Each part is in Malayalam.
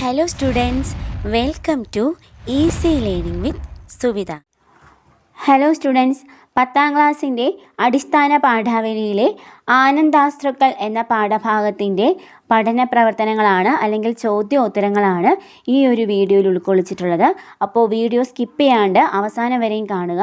Hello students welcome to easy learning with Suvitha hello students പത്താം ക്ലാസ്സിന്റെ അടിസ്ഥാന പാഠാവലിയിലെ ആനന്ദാസ്ത്രുക്കൾ എന്ന പാഠഭാഗത്തിന്റെ പഠന പ്രവർത്തനങ്ങളാണ് അല്ലെങ്കിൽ ചോദ്യോത്തരങ്ങളാണ് ഈ ഒരു വീഡിയോയിൽ ഉൾക്കൊള്ളിച്ചിട്ടുള്ളത്. അപ്പോൾ വീഡിയോ സ്കിപ്പ് ചെയ്യാണ്ട് അവസാനം വരെയും കാണുക.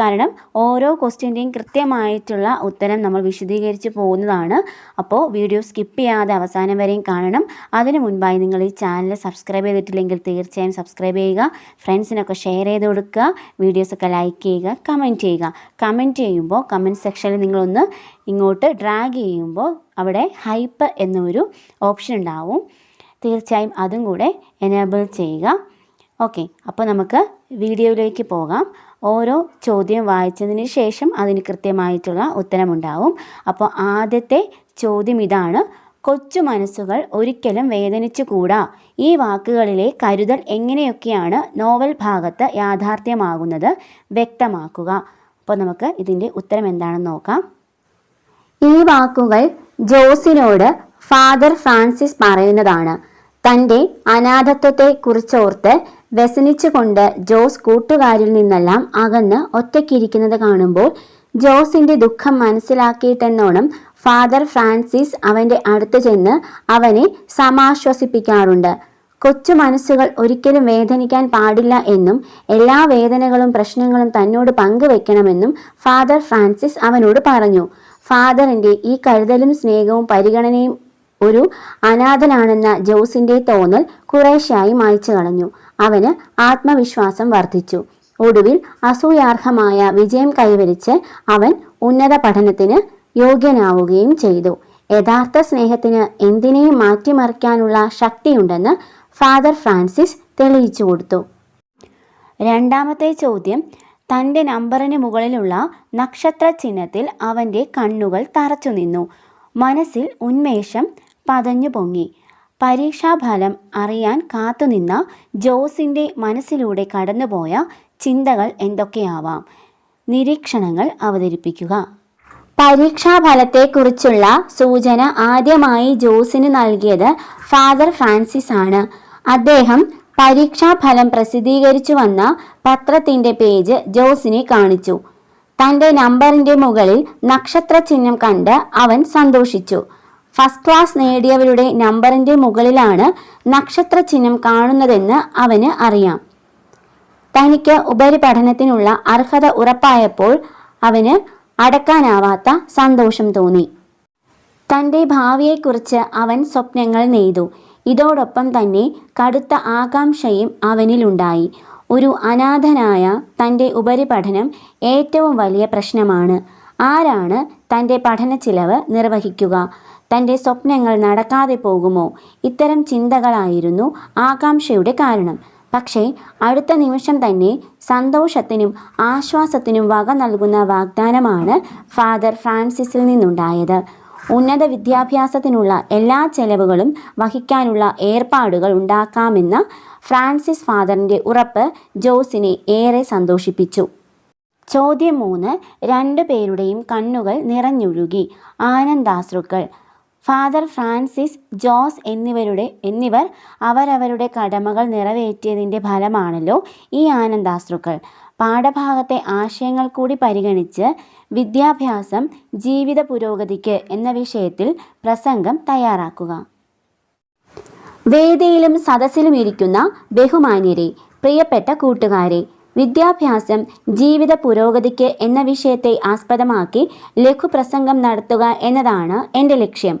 കാരണം ഓരോ ക്വസ്റ്റ്യന്റെയും കൃത്യമായിട്ടുള്ള ഉത്തരം നമ്മൾ വിശദീകരിച്ച് പോകുന്നതാണ്. അപ്പോൾ വീഡിയോ സ്കിപ്പ് ചെയ്യാതെ അവസാനം വരെയും കാണണം. അതിനു മുൻപായി നിങ്ങൾ ഈ ചാനൽ സബ്സ്ക്രൈബ് ചെയ്തിട്ടില്ലെങ്കിൽ തീർച്ചയായും സബ്സ്ക്രൈബ് ചെയ്യുക. ഫ്രണ്ട്സിനൊക്കെ ഷെയർ ചെയ്ത് കൊടുക്കുക. വീഡിയോസൊക്കെ ലൈക്ക് ചെയ്യുക കമന്റ് ചെയ്യുക. കമന്റ് ചെയ്യുമ്പോൾ കമന്റ് സെക്ഷനിൽ നിങ്ങളൊന്ന് ഇങ്ങോട്ട് ഡ്രാഗ് ചെയ്യുമ്പോൾ അവിടെ ഹൈപ്പ് എന്നൊരു ഓപ്ഷൻ ഉണ്ടാവും. തീർച്ചയായും അതും കൂടെ എനേബിൾ ചെയ്യുക. ഓക്കെ അപ്പോൾ നമുക്ക് വീഡിയോയിലേക്ക് പോകാം. ഓരോ ചോദ്യം വായിച്ചതിന് ശേഷം അതിന് കൃത്യമായിട്ടുള്ള ഉത്തരമുണ്ടാവും. അപ്പോൾ ആദ്യത്തെ ചോദ്യം ഇതാണ്. കൊച്ചു മനസ്സുകൾ ഒരിക്കലും വേദനിച്ചുകൂടാ ഈ വാക്കുകളിലെ കരുതൽ എങ്ങനെയൊക്കെയാണ് നോവൽ ഭാഗത്ത് യാഥാർത്ഥ്യമാകുന്നത്? വ്യക്തമാക്കുക. അപ്പോൾ നമുക്ക് ഇതിന്റെ ഉത്തരം എന്താണെന്ന് നോക്കാം. ഈ വാക്കുകൾ ജോസിനോട് ഫാദർ ഫ്രാൻസിസ് പറയുന്നതാണ്. തന്റെ അനാഥത്വത്തെ കുറിച്ചോർത്ത് വ്യസനിച്ചുകൊണ്ട് ജോസ് കൂട്ടുകാരിൽ നിന്നെല്ലാം അകന്ന് ഒറ്റയ്ക്കിരിക്കുന്നത് കാണുമ്പോൾ ജോസിന്റെ ദുഃഖം മനസ്സിലാക്കിയിട്ടെന്നോണം ഫാദർ ഫ്രാൻസിസ് അവന്റെ അടുത്ത് ചെന്ന് അവനെ സമാശ്വസിപ്പിക്കാറുണ്ട്. കൊച്ചു മനസ്സുകൾ ഒരിക്കലും വേദനിക്കാൻ പാടില്ല എന്നും എല്ലാ വേദനകളും പ്രശ്നങ്ങളും തന്നോട് പങ്കുവെക്കണമെന്നും ഫാദർ ഫ്രാൻസിസ് അവനോട് പറഞ്ഞു. ഫാദറിന്റെ ഈ കരുതലും സ്നേഹവും പരിഗണനയും ഒരു അനാഥനാണെന്ന ജോസിന്റെ തോന്നൽ കുറേശ്ശായി മായ്ച്ചു കളഞ്ഞു. അവന് ആത്മവിശ്വാസം വർദ്ധിച്ചു. ഒടുവിൽ അസൂയാർഹമായ വിജയം കൈവരിച്ച് അവൻ ഉന്നത പഠനത്തിന് യോഗ്യനാവുകയും ചെയ്തു. യഥാർത്ഥ സ്നേഹത്തിന് എന്തിനേയും മാറ്റിമറിക്കാനുള്ള ശക്തിയുണ്ടെന്ന് ഫാദർ ഫ്രാൻസിസ് തെളിയിച്ചു കൊടുത്തു. രണ്ടാമത്തെ ചോദ്യം തന്റെ നമ്പറിന് മുകളിലുള്ള നക്ഷത്ര ചിഹ്നത്തിൽ അവന്റെ കണ്ണുകൾ തറച്ചു നിന്നു മനസ്സിൽ ഉന്മേഷം പതഞ്ഞു പൊങ്ങി പരീക്ഷാഫലം അറിയാൻ കാത്തുനിന്ന ജോസിന്റെ മനസ്സിലൂടെ കടന്നുപോയ ചിന്തകൾ എന്തൊക്കെയാവാം? നിരീക്ഷണങ്ങൾ അവതരിപ്പിക്കുക. പരീക്ഷാഫലത്തെക്കുറിച്ചുള്ള സൂചന ആദ്യമായി ജോസിന് നൽകിയത് ഫാദർ ഫ്രാൻസിസ് ആണ് അദ്ദേഹം പരീക്ഷാഫലം പ്രസിദ്ധീകരിച്ചു വന്ന പത്രത്തിന്റെ പേജ് ജോസിനെ കാണിച്ചു. തന്റെ നമ്പറിന്റെ മുകളിൽ നക്ഷത്ര ചിഹ്നം കണ്ട് അവൻ സന്തോഷിച്ചു. ഫസ്റ്റ് ക്ലാസ് നേടിയവരുടെ നമ്പറിന്റെ മുകളിലാണ് നക്ഷത്ര ചിഹ്നം കാണുന്നതെന്ന് അവന് അറിയാം. തനിക്ക് ഉപരിപഠനത്തിനുള്ള അർഹത ഉറപ്പായപ്പോൾ അവന് അടക്കാനാവാത്ത സന്തോഷം തോന്നി. തന്റെ ഭാവിയെക്കുറിച്ച് അവൻ സ്വപ്നങ്ങൾ നെയ്തു. ഇതോടൊപ്പം തന്നെ കടുത്ത ആകാംക്ഷയും അവനിലുണ്ടായി. ഒരു അനാഥനായ തന്റെ ഉപരിപഠനം ഏറ്റവും വലിയ പ്രശ്നമാണ്. ആരാണ് തന്റെ പഠന ചിലവ് നിർവഹിക്കുക? തന്റെ സ്വപ്നങ്ങൾ നടക്കാതെ പോകുമോ? ഇത്തരം ചിന്തകളായിരുന്നു ആകാംക്ഷയുടെ കാരണം. പക്ഷേ അടുത്ത നിമിഷം തന്നെ സന്തോഷത്തിനും ആശ്വാസത്തിനും വക നൽകുന്ന വാഗ്ദാനമാണ് ഫാദർ ഫ്രാൻസിസിൽ നിന്നുണ്ടായത്. ഉന്നത വിദ്യാഭ്യാസത്തിനുള്ള എല്ലാ ചെലവുകളും വഹിക്കാനുള്ള ഏർപ്പാടുകൾ ഉണ്ടാക്കാമെന്ന ഫ്രാൻസിസ് ഫാദറിന്റെ ഉറപ്പ് ജോസിനെ ഏറെ സന്തോഷിപ്പിച്ചു. ചോദ്യം മൂന്ന്. രണ്ടു പേരുടെയും കണ്ണുകൾ നിറഞ്ഞൊഴുകി. ആനന്ദാശ്രുക്കൾ ഫാദർ ഫ്രാൻസിസ് ജോസ് എന്നിവരുടെ എന്നിവർ അവരവരുടെ കടമകൾ നിറവേറ്റിയതിന്റെ ഫലമാണല്ലോ ഈ ആനന്ദാശ്രുക്കൾ പാഠഭാഗത്തെ ആശയങ്ങൾ കൂടി പരിഗണിച്ച് വിദ്യാഭ്യാസം ജീവിത പുരോഗതിക്ക് എന്ന വിഷയത്തിൽ പ്രസംഗം തയ്യാറാക്കുക. വേദിയിലും സദസ്സിലും ഇരിക്കുന്ന ബഹുമാന്യരെ പ്രിയപ്പെട്ട കൂട്ടുകാരെ വിദ്യാഭ്യാസം ജീവിത പുരോഗതിക്ക് എന്ന വിഷയത്തെ ആസ്പദമാക്കി ലഘുപ്രസംഗം നടത്തുക എന്നതാണ് എന്റെ ലക്ഷ്യം.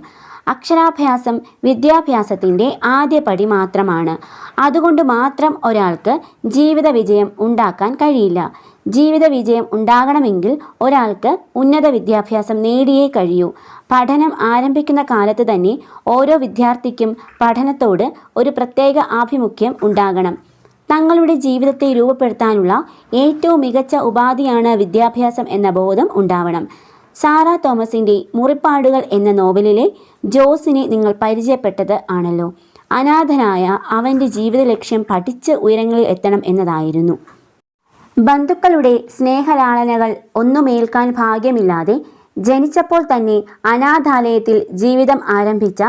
അക്ഷരാഭ്യാസം വിദ്യാഭ്യാസത്തിന്റെ ആദ്യപടി മാത്രമാണ്. അതുകൊണ്ട് മാത്രം ഒരാൾക്ക് ജീവിത വിജയം ഉണ്ടാക്കാൻ കഴിയില്ല. ജീവിത വിജയം ഉണ്ടാകണമെങ്കിൽ ഒരാൾക്ക് ഉന്നത വിദ്യാഭ്യാസം നേടിയേ കഴിയൂ. പഠനം ആരംഭിക്കുന്ന കാലത്ത് തന്നെ ഓരോ വിദ്യാർത്ഥിക്കും പഠനത്തോട് ഒരു പ്രത്യേക ആഭിമുഖ്യം ഉണ്ടാകണം. തങ്ങളുടെ ജീവിതത്തെ രൂപപ്പെടുത്താനുള്ള ഏറ്റവും മികച്ച ഉപാധിയാണ് വിദ്യാഭ്യാസം എന്ന ബോധം ഉണ്ടാവണം. സാറ തോമസിന്റെ മുറിപ്പാടുകൾ എന്ന നോവലിലെ ജോസിനെ നിങ്ങൾ പരിചയപ്പെട്ടത് ആണല്ലോ. അനാഥനായ അവന്റെ ജീവിത ലക്ഷ്യം പഠിച്ച് ഉയരങ്ങളിൽ എത്തണം എന്നതായിരുന്നു. ബന്ധുക്കളുടെ സ്നേഹലാളനകൾ ഒന്നുമേൽക്കാൻ ഭാഗ്യമില്ലാതെ ജനിച്ചപ്പോൾ തന്നെ അനാഥാലയത്തിൽ ജീവിതം ആരംഭിച്ച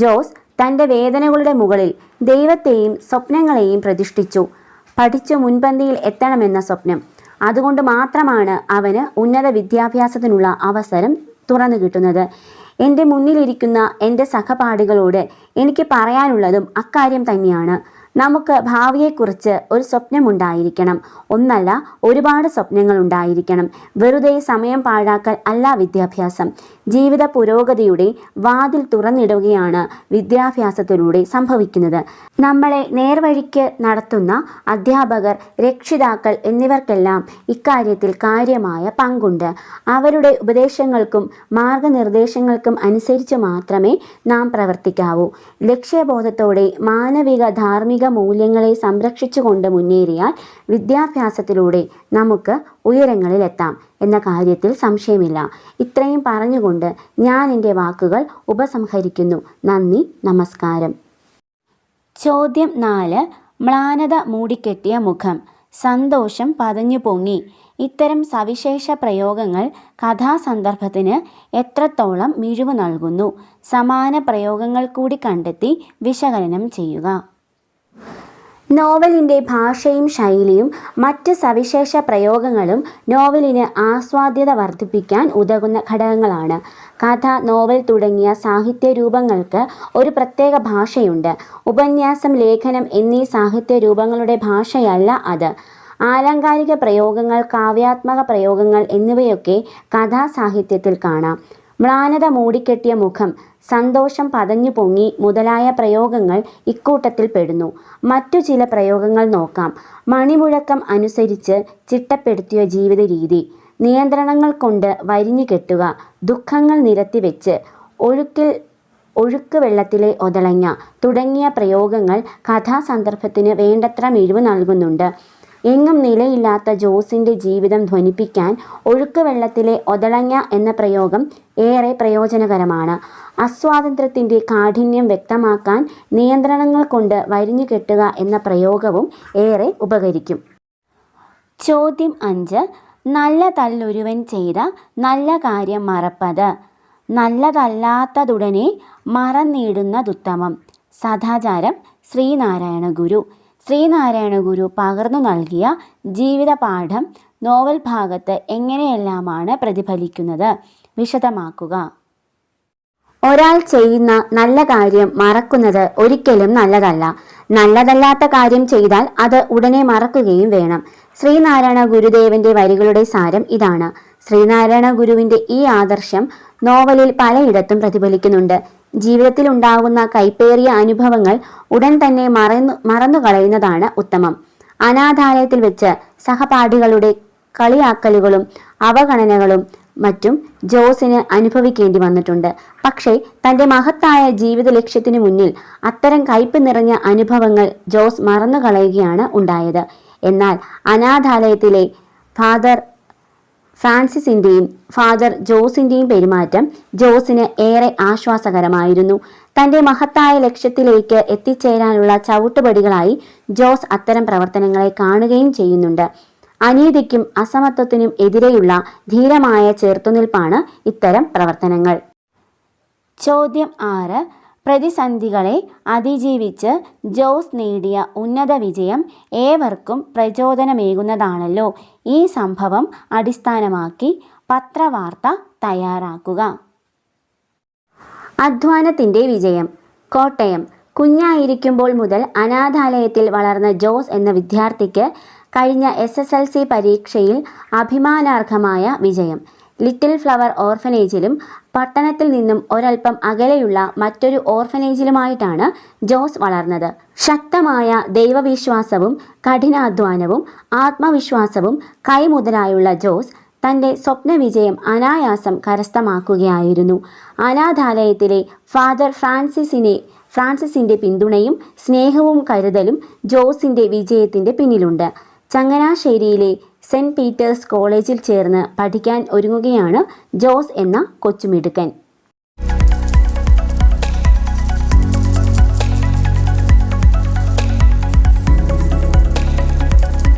ജോസ് തന്റെ വേദനകളുടെ മുകളിൽ ദൈവത്തെയും സ്വപ്നങ്ങളെയും പ്രതിഷ്ഠിച്ചു. പഠിച്ചു മുൻപന്തിയിൽ എത്തണമെന്ന സ്വപ്നം. അതുകൊണ്ട് മാത്രമാണ് അവന് ഉന്നത വിദ്യാഭ്യാസത്തിനുള്ള അവസരം തുറന്നു കിട്ടുന്നത്. എന്റെ മുന്നിലിരിക്കുന്ന എന്റെ സഹപാഠികളോട് എനിക്ക് പറയാനുള്ളതും അക്കാര്യം തന്നെയാണ്. നമുക്ക് ഭാവിയെക്കുറിച്ച് ഒരു സ്വപ്നമുണ്ടായിരിക്കണം. ഒന്നല്ല ഒരുപാട് സ്വപ്നങ്ങൾ ഉണ്ടായിരിക്കണം വെറുതെ സമയം പാഴാക്കൽ അല്ല വിദ്യാഭ്യാസം. ജീവിത പുരോഗതിയുടെ വാതിൽ തുറന്നിടുകയാണ് വിദ്യാഭ്യാസത്തിലൂടെ സംഭവിക്കുന്നത്. നമ്മളെ നേർവഴിക്ക് നടത്തുന്ന അധ്യാപകർ രക്ഷിതാക്കൾ എന്നിവർക്കെല്ലാം ഇക്കാര്യത്തിൽ കാര്യമായ പങ്കുണ്ട്. അവരുടെ ഉപദേശങ്ങൾക്കും മാർഗനിർദ്ദേശങ്ങൾക്കും അനുസരിച്ച് മാത്രമേ നാം പ്രവർത്തിക്കാവൂ. ലക്ഷ്യബോധത്തോടെ മാനവിക ധാർമ്മിക മൂല്യങ്ങളെ സംരക്ഷിച്ചുകൊണ്ട് മുന്നേറിയാൽ വിദ്യാഭ്യാസത്തിലൂടെ നമുക്ക് ഉയരങ്ങളിലെത്താം എന്ന കാര്യത്തിൽ സംശയമില്ല. ഇത്രയും പറഞ്ഞുകൊണ്ട് ഞാൻ എന്റെ വാക്കുകൾ ഉപസംഹരിക്കുന്നു. നന്ദി നമസ്കാരം. ചോദ്യം നാല്. മ്ലാനത മൂടിക്കെട്ടിയ മുഖം. സന്തോഷം പതഞ്ഞു പൊങ്ങി. ഇത്തരം സവിശേഷ പ്രയോഗങ്ങൾ കഥാസന്ദർഭത്തിന് എത്രത്തോളം മിഴിവ് നൽകുന്നു? സമാന പ്രയോഗങ്ങൾ കൂടി കണ്ടെത്തി വിശകലനം ചെയ്യുക. നോവലിന്റെ ഭാഷയും ശൈലിയും മറ്റ് സവിശേഷ പ്രയോഗങ്ങളും നോവലിന് ആസ്വാദ്യത വർദ്ധിപ്പിക്കാൻ ഉതകുന്ന ഘടകങ്ങളാണ്. കഥ നോവൽ തുടങ്ങിയ സാഹിത്യ രൂപങ്ങൾക്ക് ഒരു പ്രത്യേക ഭാഷയുണ്ട്. ഉപന്യാസം ലേഖനം എന്നീ സാഹിത്യ രൂപങ്ങളുടെ ഭാഷയല്ല അത്. ആലങ്കാരിക പ്രയോഗങ്ങൾ കാവ്യാത്മക പ്രയോഗങ്ങൾ എന്നിവയൊക്കെ കഥാസാഹിത്യത്തിൽ കാണാം. മ്ലാനത മൂടിക്കെട്ടിയ മുഖം സന്തോഷം പതഞ്ഞു പൊങ്ങി മുതലായ പ്രയോഗങ്ങൾ ഇക്കൂട്ടത്തിൽ പെടുന്നു. മറ്റു ചില പ്രയോഗങ്ങൾ നോക്കാം. മണിമുഴക്കം അനുസരിച്ച് ചിട്ടപ്പെടുത്തിയ ജീവിത രീതി നിയന്ത്രണങ്ങൾ കൊണ്ട് വരിഞ്ഞു കെട്ടുക. ദുഃഖങ്ങൾ നിരത്തിവെച്ച് ഒഴുക്കിൽ ഒഴുക്ക് വെള്ളത്തിലെ ഒതളങ്ങ തുടങ്ങിയ പ്രയോഗങ്ങൾ കഥാസന്ദർഭത്തിന് വേണ്ടത്ര മിഴിവ് നൽകുന്നുണ്ട്. എങ്ങും നിലയില്ലാത്ത ജോസിന്റെ ജീവിതം ധ്വനിപ്പിക്കാൻ ഒഴുക്ക് വെള്ളത്തിലെ ഒതളങ്ങ എന്ന പ്രയോഗം ഏറെ പ്രയോജനകരമാണ്. അസ്വാതന്ത്ര്യത്തിന്റെ കാഠിന്യം വ്യക്തമാക്കാൻ നിയന്ത്രണങ്ങൾ കൊണ്ട് വരിഞ്ഞു കെട്ടുക എന്ന പ്രയോഗവും ഏറെ ഉപകരിക്കും. ചോദ്യം അഞ്ച്. നല്ല തല്ലൊരുവൻ ചെയ്ത നല്ല കാര്യം മറപ്പത്. നല്ലതല്ലാത്തതുടനെ മറന്നിടുന്നതുത്തമം സദാചാരം ശ്രീനാരായണ ഗുരു ശ്രീനാരായണ ഗുരു പകർന്നു നൽകിയ ജീവിത പാഠം നോവൽ ഭാഗത്ത് എങ്ങനെയെല്ലാമാണ് പ്രതിഫലിക്കുന്നത്? വിശദമാക്കുക. ഒരാൾ ചെയ്യുന്ന നല്ല കാര്യം മറക്കുന്നത് ഒരിക്കലും നല്ലതല്ല. നല്ലതല്ലാത്ത കാര്യം ചെയ്താൽ അത് ഉടനെ മറക്കുകയും വേണം. ശ്രീനാരായണ ഗുരുദേവന്റെ വരികളുടെ സാരം ഇതാണ്. ശ്രീനാരായണ ഗുരുവിന്റെ ഈ ആദർശം നോവലിൽ പലയിടത്തും പ്രതിഫലിക്കുന്നുണ്ട്. ജീവിതത്തിൽ ഉണ്ടാകുന്ന കൈപ്പേറിയ അനുഭവങ്ങൾ ഉടൻ തന്നെ മറന്നു മറന്നു കളയുന്നതാണ് ഉത്തമം. അനാഥാലയത്തിൽ വെച്ച് സഹപാഠികളുടെ കളിയാക്കലുകളും അവഗണനകളും മറ്റും ജോസിന് അനുഭവിക്കേണ്ടി വന്നിട്ടുണ്ട്. പക്ഷേ തന്റെ മഹത്തായ ജീവിത ലക്ഷ്യത്തിന് മുന്നിൽ അത്തരം കയ്പ് നിറഞ്ഞ അനുഭവങ്ങൾ ജോസ് മറന്നു കളയുകയാണ് ഉണ്ടായത്. എന്നാൽ അനാഥാലയത്തിലെ ഫാദർ ഫ്രാൻസിസിന്റെയും ഫാദർ ജോസിന്റെയും പെരുമാറ്റം ജോസിന് ഏറെ ആശ്വാസകരമായിരുന്നു. തന്റെ മഹത്തായ ലക്ഷ്യത്തിലേക്ക് എത്തിച്ചേരാനുള്ള ചവിട്ടുപടികളായി ജോസ് അത്തരം പ്രവർത്തനങ്ങളെ കാണുകയും ചെയ്യുന്നുണ്ട്. അനീതിക്കും അസമത്വത്തിനും എതിരെയുള്ള ധീരമായ ചെറുത്തുനിൽപ്പാണ് ഇത്തരം പ്രവർത്തനങ്ങൾ. ചോദ്യം ആറ്. പ്രതിസന്ധികളെ അതിജീവിച്ച് ജോസ് നേടിയ ഉന്നത വിജയം ഏവർക്കും പ്രചോദനമേകുന്നതാണല്ലോ. ഈ സംഭവം അടിസ്ഥാനമാക്കി പത്രവാർത്ത തയ്യാറാക്കുക. അധ്വാനത്തിന്റെ വിജയം. കോട്ടയം. കുഞ്ഞായിരിക്കുമ്പോൾ മുതൽ അനാഥാലയത്തിൽ വളർന്ന ജോസ് എന്ന വിദ്യാർത്ഥിക്ക് കഴിഞ്ഞ എസ് എസ് എൽ സി പരീക്ഷയിൽ അഭിമാനാർഹമായ വിജയം. ലിറ്റിൽ ഫ്ലവർ ഓർഫനേജിലും പട്ടണത്തിൽ നിന്നും ഒരൽപ്പം അകലെയുള്ള മറ്റൊരു ഓർഫനേജിലുമായിട്ടാണ് ജോസ് വളർന്നത്. ശക്തമായ ദൈവവിശ്വാസവും കഠിനാധ്വാനവും ആത്മവിശ്വാസവും കൈമുതലായുള്ള ജോസ് തന്റെ സ്വപ്നവിജയം അനായാസം കരസ്ഥമാക്കുകയായിരുന്നു. അനാഥാലയത്തിലെ ഫാദർ ഫ്രാൻസിസിനെ ഫ്രാൻസിസിന്റെ പിന്തുണയും സ്നേഹവും കരുതലും ജോസിന്റെ വിജയത്തിന്റെ പിന്നിലുണ്ട്. ചങ്ങനാശ്ശേരിയിലെ സെന്റ് പീറ്റേഴ്സ് കോളേജിൽ ചേർന്ന് പഠിക്കാൻ ഒരുങ്ങുകയാണ് ജോസ് എന്ന കൊച്ചുമിടുക്കൻ.